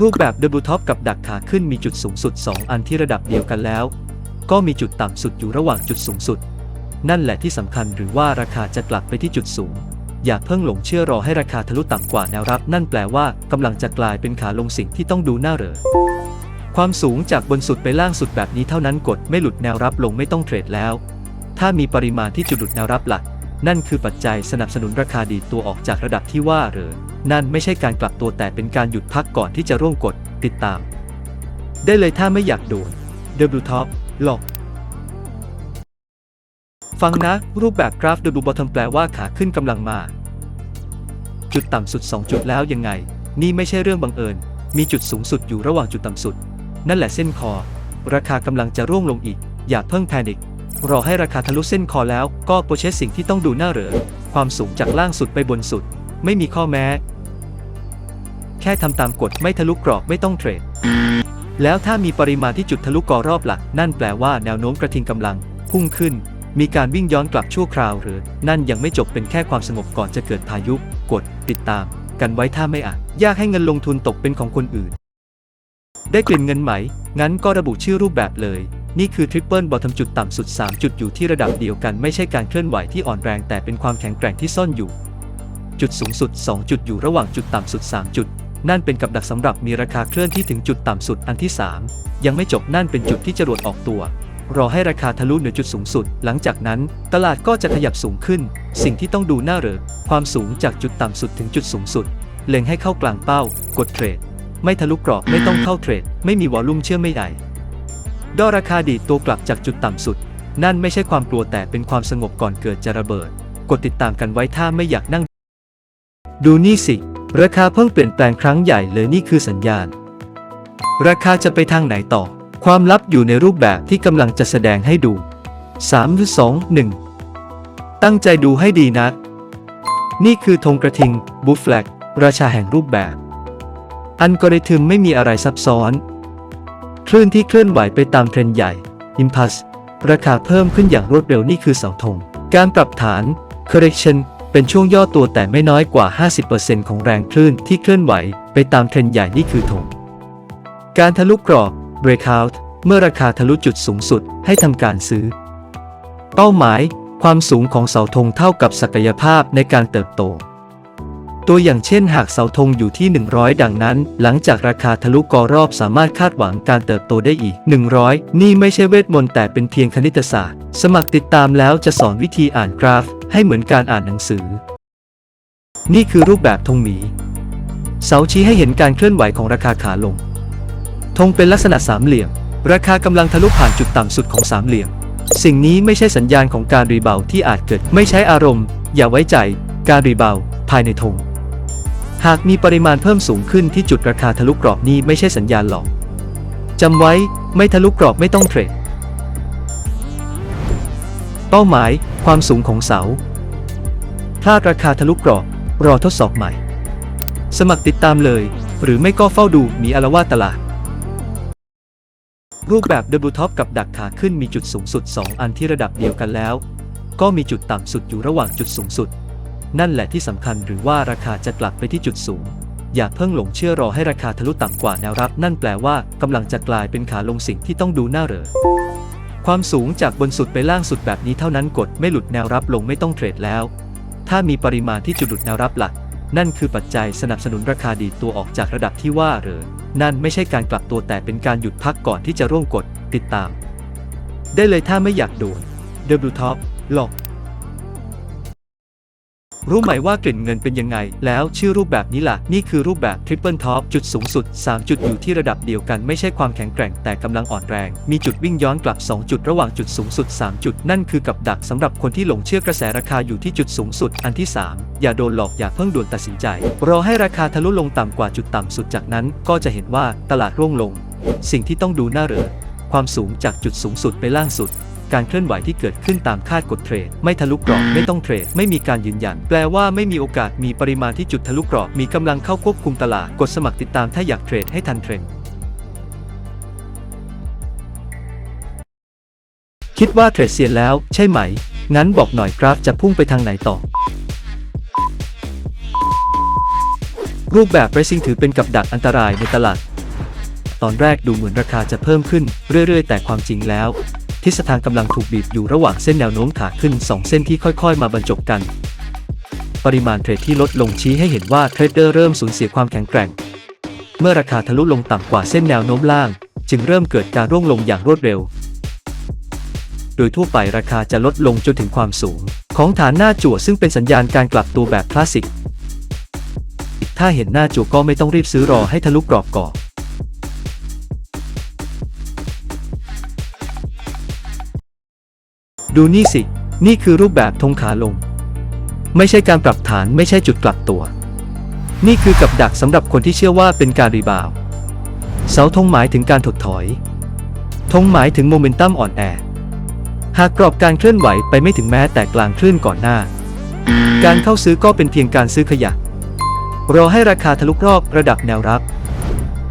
รูปแบบดับเบิลท็อปกับดักขาขึ้นมีจุดสูงสุด 2 อันที่ระดับเดียวกันแล้ว ก็มีจุดต่ำสุดอยู่ระหว่างจุดสูงสุด นั่นแหละที่สำคัญหรือว่าราคาจะกลับไปที่จุดสูง อย่าเพิ่งหลงเชื่อรอให้ราคาทะลุต่ำกว่าแนวรับ นั่นแปลว่ากำลังจะกลายเป็นขาลงสิ่งที่ต้องดูหน้าเหรอความสูงจากบนสุดไปล่างสุดแบบนี้เท่านั้นกดไม่หลุดแนวรับลงไม่ต้องเทรดแล้ว ถ้ามีปริมาณที่จุดหลุดแนวรับหลัก นั่นคือปัจจัยสนับสนุนราคาดีตัวออกจากระดับที่ว่าเหรอ นั่นไม่ใช่การกลับตัวแต่เป็นการหยุดพักก่อนที่จะร่วงกดติดตาม ได้เลยถ้าไม่อยากโดน W Top หลอกฟังนะ รูปแบบกราฟ W Bottom แปลว่าขาขึ้นกำลังมา จุดต่ำสุด 2 จุดแล้วยังไง นี่ไม่ใช่เรื่องบังเอิญ มีจุดสูงสุดอยู่ระหว่างจุดต่ำสุด นั่นแหละเส้นคอ ราคากำลังจะร่วงลงอีก อย่าเพิ่งแพนิครอให้ราคาทะลุเส้นคอแล้วก็โปรเชสสิ่งที่ต้องดูหน้าเหรอความสูงจากล่างสุดไปบนสุด ไม่มีข้อแม้ แค่ทำตามกฎไม่ทะลุกรอบไม่ต้องเทรด แล้วถ้ามีปริมาณที่จุดทะลุกอรอบหลัก นั่นแปลว่าแนวโน้มกระทิงกำลัง พุ่งขึ้น มีการวิ่งย้อนกลับชั่วคราวหรือ นั่นยังไม่จบเป็นแค่ความสงบก่อนจะเกิดพายุ กด ติดตาม กันไว้ถ้าไม่อาจยากให้เงินลงทุนตกเป็นของคนอื่น ได้กลิ่นเงินไหม งั้นก็ระบุชื่อรูปแบบเลย นี่คือทริปเปิลบอททำจุดต่ำสุด 3 จุดอยู่ที่ระดับเดียวกันไม่ใช่การเคลื่อนไหวที่อ่อนแรงแต่เป็นความแข็งแกร่งที่ซ่อนอยู่ จุดสูงสุด 2 จุดอยู่ระหว่างจุดต่ำสุด 3 จุด นั่นเป็นกับดักสำหรับมีราคาเคลื่อนที่ถึงจุดต่ำสุดอันที่ 3 ยังไม่จบนั่นเป็นจุดที่จรวดออกตัว รอให้ราคาทะลุเหนือจุดสูงสุด หลังจากนั้น ตลาดก็จะขยับสูงขึ้น สิ่งที่ต้องดูหน้าเหรอความสูงจากจุดต่ำสุดถึงจุดสูงสุด เล็งให้เข้ากลางเป้า กดเทรด ไม่ทะลุกรอบไม่ต้องเข้าเทรด ไม่มีวอลลุ่มเชื่อไม่ได้ดอราคาดีดตัวกลับจากจุดต่ำสุด นั่นไม่ใช่ความกลัวแต่เป็นความสงบก่อนเกิดจะระเบิด กดติดตามกันไว้ถ้าไม่อยากนั่ง ดูนี่สิ ราคาเพิ่งเปลี่ยนแปลงครั้งใหญ่เลยนี่คือสัญญาณ ราคาจะไปทางไหนต่อ ความลับอยู่ในรูปแบบที่กำลังจะแสดงให้ดู3 2 1 ตั้งใจดูให้ดีนะ นี่คือธงกระทิงบูฟแฟลกราชาแห่งรูปแบบ อัลกริทึมไม่มีอะไรซับซ้อน คลื่นที่เคลื่อนไหวไปตามเทรนใหญ่ Impulse ราคาเพิ่มขึ้นอย่างรวดเร็วนี่คือเสาธง การปรับฐาน Correction เป็นช่วงย่อตัวแต่ไม่น้อยกว่า 50%ของแรงคลื่นที่เคลื่อนไหวไปตามเทรนด์ใหญ่นี่คือธงการทะลุกรอบ Breakout เมื่อราคาทะลุจุดสูงสุดให้ทำการซื้อ เป้าหมาย ความสูงของเสาธงเท่ากับศักยภาพในการเติบโต ตัวอย่างเช่นหากเสาธงอยู่ที่ 100 ดังนั้น หลังจากราคาทะลุกอรอบสามารถคาดหวังการเติบโตได้อีก 100 นี่ไม่ใช่เวทมนต์แต่เป็นเพียงคณิตศาสตร์ สมัครติดตามแล้วจะสอนวิธีอ่านกราฟ ให้เหมือนการอ่านหนังสือ นี่คือรูปแบบธงหมี เสาชี้ให้เห็นการเคลื่อนไหวของราคาขาลง ธงเป็นลักษณะสามเหลี่ยม ราคากำลังทะลุผ่านจุดต่ำสุดของสามเหลี่ยม สิ่งนี้ไม่ใช่สัญญาณของการรีบาวที่อาจเกิด ไม่ใช้อารมณ์ อย่าไว้ใจ การรีบาวภายในธง หากมีปริมาณเพิ่มสูงขึ้นที่จุดราคาทะลุกรอบนี้ไม่ใช่สัญญาณหรอกจำไว้ไม่ทะลุกรอบไม่ต้องเทรด เป้าหมายความสูงของเสาพลาราคาทะลุกรอบรอทดสอบใหม่ สมัครติดตามเลย หรือไม่ก็เฝ้าดูมีอารวาตลาด รูปแบบ Double Top กับดักขาขึ้นมีจุดสูงสุด 2 อันที่ระดับเดียวกันแล้ว ก็มีจุดต่ำสุดอยู่ระหว่างจุดสูงสุด นั่นแหละที่สำคัญหรือว่าราคาจะกลับไปที่จุดสูง อย่าเพิ่งหลงเชื่อรอให้ราคาทะลุต่ำกว่าแนวรับ นั่นแปลว่ากำลังจะกลายเป็นขาลงสิ่งที่ต้องดูหน้าเหรอความสูงจากบนสุดไปล่างสุดแบบนี้เท่านั้นกดไม่หลุดแนวรับลงไม่ต้องเทรดแล้ว ถ้ามีปริมาณที่จุดหลุดแนวรับหลัก นั่นคือปัจจัยสนับสนุนราคาดีตัวออกจากระดับที่ว่าเหรอนั่นไม่ใช่การกลับตัวแต่เป็นการหยุดพักก่อนที่จะร่วงกดติดตาม ได้เลยถ้าไม่อยากโดน W Top หลอก รู้ไหมว่ากลิ่นเงินเป็นยังไง แล้วชื่อรูปแบบนี้ล่ะ นี่คือรูปแบบ Triple Top จุดสูงสุด 3 จุดอยู่ที่ระดับเดียวกันไม่ใช่ความแข็งแกร่งแต่กำลังอ่อนแรง มีจุดวิ่งย้อนกลับ 2 จุดระหว่างจุดสูงสุด 3 จุด นั่นคือกับดักสำหรับคนที่หลงเชื่อกระแสราคาอยู่ที่จุดสูงสุด อันที่ 3 อย่าโดนหลอกอย่าเพิ่งด่วนตัดสินใจ รอให้ราคาทะลุลงต่ำกว่าจุดต่ำสุดจากนั้น ก็จะเห็นว่าตลาดร่วงลง สิ่งที่ต้องดูหน้าเหรอความสูงจากจุดสูงสุดไปล่างสุด การเคลื่อนไหวที่เกิดขึ้นตามคาดกดเทรด ไม่ทะลุกรอบไม่ต้องเทรด ไม่มีการยืนยัน แปลว่าไม่มีโอกาสมีปริมาณที่จุดทะลุกรอบมีกำลังเข้าควบคุมตลาด กดสมัครติดตามถ้าอยากเทรดให้ทันเทรนด์คิดว่าเทรดเสียแล้ว ใช่ไหม งั้นบอกหน่อยกราฟจะพุ่งไปทางไหนต่อ รูปแบบ pricing ถือเป็นกับดักอันตรายในตลาด ตอนแรกดูเหมือนราคาจะเพิ่มขึ้น เรื่อยๆ แต่ความจริงแล้ว ทิศทางกำลังถูกบีบอยู่ระหว่างเส้นแนวโน้มขาขึ้น 2 เส้นที่ค่อยๆ มาบรรจบกัน ปริมาณเทรดที่ลดลงชี้ให้เห็นว่าเทรดเดอร์เริ่มสูญเสียความแข็งแกร่ง เมื่อราคาทะลุลงต่ำกว่าเส้นแนวโน้มล่าง จึงเริ่มเกิดการร่วงลงอย่างรวดเร็ว โดยทั่วไปราคาจะลดลงจนถึงความสูง ของฐานหน้าจั่วซึ่งเป็นสัญญาณการกลับตัวแบบคลาสสิกถ้าเห็นหน้าจั่วก็ไม่ต้องรีบซื้อรอให้ทะลุกรอบก่อน ดูนี่สิ นี่คือรูปแบบธงขาลง ไม่ใช่การปรับฐานไม่ใช่จุดกลับตัว นี่คือกับดักสำหรับคนที่เชื่อว่าเป็นการรีบาวเสาธงหมายถึงการถดถอยธงหมายถึงโมเมนตัมอ่อนแอ หากกรอบการเคลื่อนไหวไปไม่ถึงแม้แต่กลางคลื่นก่อนหน้า การเข้าซื้อก็เป็นเพียงการซื้อขยะ รอให้ราคาทะลุรอบระดับแนวรับ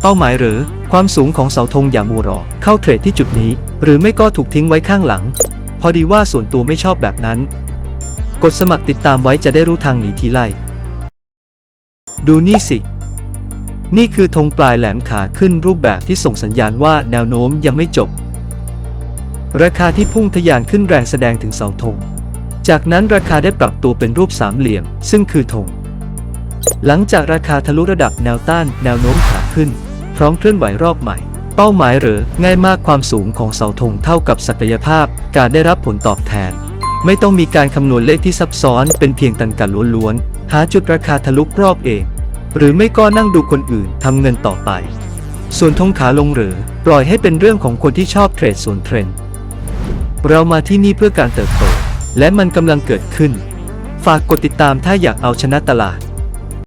เป้าหมายหรือความสูงของเสาธงอย่ามัวรอ เข้าเทรดที่จุดนี้ หรือไม่ก็ถูกทิ้งไว้ข้างหลัง พอดีว่าส่วนตัวไม่ชอบแบบนั้น กดสมัครติดตามไว้จะได้รู้ทางหนีทีไล่ ดูนี่สิ นี่คือธงปลายแหลมขาขึ้นรูปแบบที่ส่งสัญญาณว่าแนวโน้มยังไม่จบ ราคาที่พุ่งทะยานขึ้นแรงแสดงถึงเสาธง จากนั้นราคาได้ปรับตัวเป็นรูปสามเหลี่ยม ซึ่งคือธง หลังจากราคาทะลุระดับแนวต้าน แนวโน้มขาขึ้น พร้อมเคลื่อนไหวรอบใหม่ เป้าหมายหรือง่ายมากความสูงของเสาธงเท่ากับศักยภาพการได้รับผลตอบแทน ไม่ต้องมีการคำนวณเลขที่ซับซ้อนเป็นเพียงตันกันล้วนๆ หาจุดราคาทะลุรอบเอง หรือไม่ก็นั่งดูคนอื่นทำเงินต่อไป ส่วนธงขาลงหรือ ปล่อยให้เป็นเรื่องของคนที่ชอบเทรดส่วนเทรนด์เรามาที่นี่เพื่อการเติบโต และมันกำลังเกิดขึ้น ฝากกดติดตามถ้าอยากเอาชนะตลาด